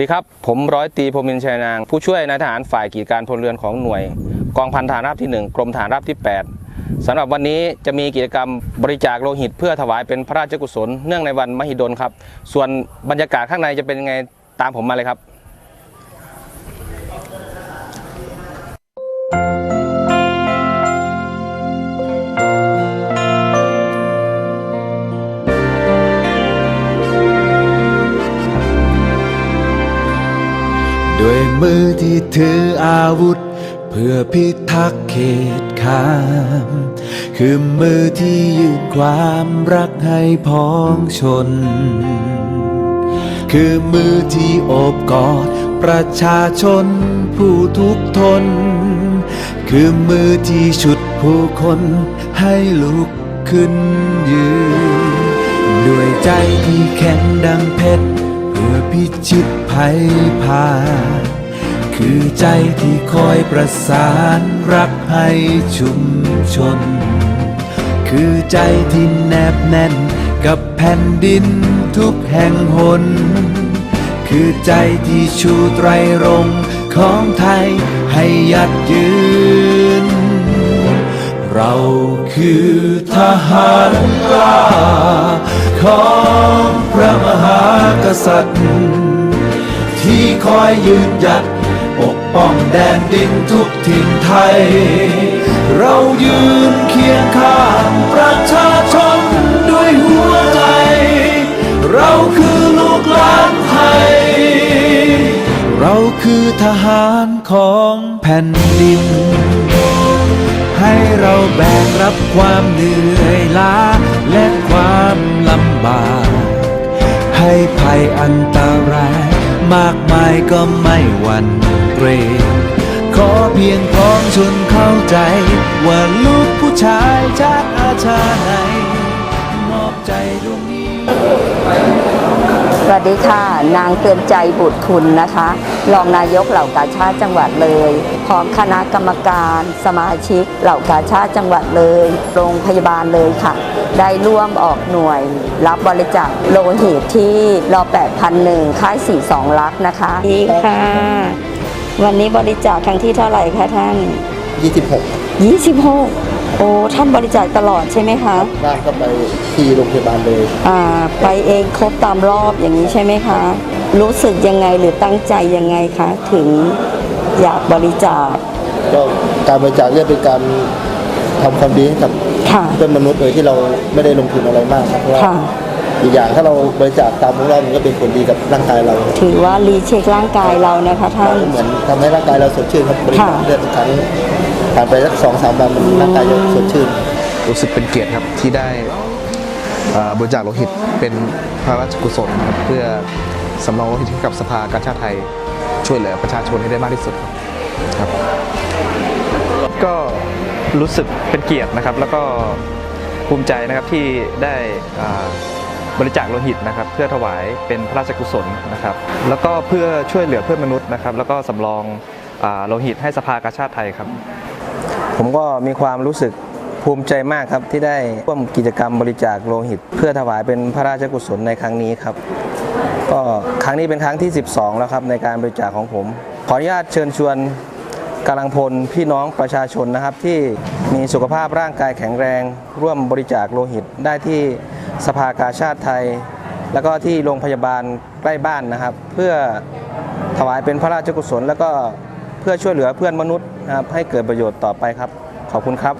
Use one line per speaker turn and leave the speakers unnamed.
สวัสดีครับ ผมร้อยตีพรมินชัยนาง ผู้ช่วยนายทหารฝ่ายกิจการพลเรือนของหน่วย กองพันฐานราบที่ 1 กรมฐานราบที่ 8สำหรับวันนี้จะมีกิจกรรมบริจาคโลหิต เพื่อถวายเป็นพระราชกุศลเนื่องในวันมหิดลครับ ส่วนบรรยากาศข้างในจะเป็นยังไงตามผมมาเลยครับ
มือที่ถืออาวุธ เพื่อพิทักษ์เขตขาม คือมือที่ยืนความรักให้พ้องชน คือมือที่โอบกอดประชาชนผู้ทุกทน คือมือที่ฉุดผู้คนให้ลุกขึ้นยืน ด้วยใจที่แข็งดังเพชร เพื่อพิชิตภัยผ่าน คือใจที่คอยประสานรักให้ชุมชน คือใจที่แนบแน่นกับแผ่นดินทุกแห่งหน คือใจที่ชูไตรรงของไทยให้ยัดยืน เราคือทหารกล้าของพระมหากษัตริย์ ที่คอยยืนหยัด ป้องแดนดินทุกถิ่นไทย เรายืนเคียงข้างประชาชนด้วยหัวใจ เราคือลูกหลานไทย เราคือทหารของแผ่นดิน ให้เราแบกรับความเหนื่อยล้าและความลำบาก ให้ภัยอันตรายมากมายก็ไม่หวั่น เกรง ขอเพียงพ้องชนเข้าใจ ว่าลูกผู้ชายจากอาชาไหน มอบใจดวงนี้
สวัสดีค่ะ นางเตือนใจบุตรคุณนะคะ รองนายกเหล่ากาชาติจังหวัดเลย พร้อมคณะกรรมการสมาชิกเหล่ากาชาติจังหวัดเลย โรงพยาบาลเลยค่ะ ได้ร่วมออกหน่วย รับบริจาคโลหิตที่รอ8,001ค่าย 42 ลักษณ์นะคะ ดีค่ะ วันนี้บริจาคครั้งที่เท่าไหร่คะท่าน
26
26 โอ้ท่านบริจาคตลอดใช่ไหมคะ
ร่างก็ไปที่โรงพยาบาลเลย
อ่าไปเองครบตามรอบอย่างนี้ใช่ไหมคะ รู้สึกยังไงหรือตั้งใจยังไงคะ ถึงอยากบริจาค
ก็การบริจาคเนี่ยเป็นการทำความดีให้กับ
ค่ะ
เพื่อนมนุษย์โดยที่เราไม่ได้ลงทุนอะไรมากครับเพราะว่า
ค่ะ
อีกอย่างถ้าเราบริจาคตามของเรามันก็เป็นผลดีกับร่างกายเรา
ถือว่ารีเช็คร่างกายเรานะคะท่าน
เหมือนทำให้ร่างกายเราสดชื่นครับบริจาค
ค่ะ
เลือดทุกครั้งผ่านไปสักสองสามวันมันร่างกายจะสดชื่น
รู้สึกเป็นเกียรติครับที่ได้เอ่อบริจาคโลหิตเป็นพระราชกุศลครับเพื่อสำรองโลหิตให้กับสภากาชาติไทยช่วยเหลือประชาชนให้ได้มากที่สุดครับ
ก็รู้สึกเป็นเกียรตินะครับ แล้วก็ภูมิใจนะครับที่ได้อ่า บริจาคโลหิตนะครับเพื่อถวายเป็นพระราชกุศลนะครับแล้วก็เพื่อช่วยเหลือเพื่อนมนุษย์นะครับแล้วก็สำรองอโลหิตให้สภากาชาติไทยครับ
ผมก็มีความรู้สึกภูมิใจมากครับที่ได้ร่วมกิจกรรมบริจาคโลหิต เพื่อถวายเป็นพระราชกุศลในครั้งนี้ครับก็ครั้งนี้เป็นครั้งที่ 12 แล้วครับในการบริจาคของผม ขออนุญาตเชิญชวน กำลังพลพี่น้องประชาชนนะครับ ที่มีสุขภาพร่างกายแข็งแรง ร่วมบริจาคโลหิตได้ที่สภากาชาติไทย แล้วก็ที่โรงพยาบาลใกล้บ้านนะครับ เพื่อถวายเป็นพระราชกุศล แล้วก็เพื่อช่วยเหลือเพื่อนมนุษย์นะครับให้เกิดประโยชน์ต่อไปครับ ขอบคุณครับ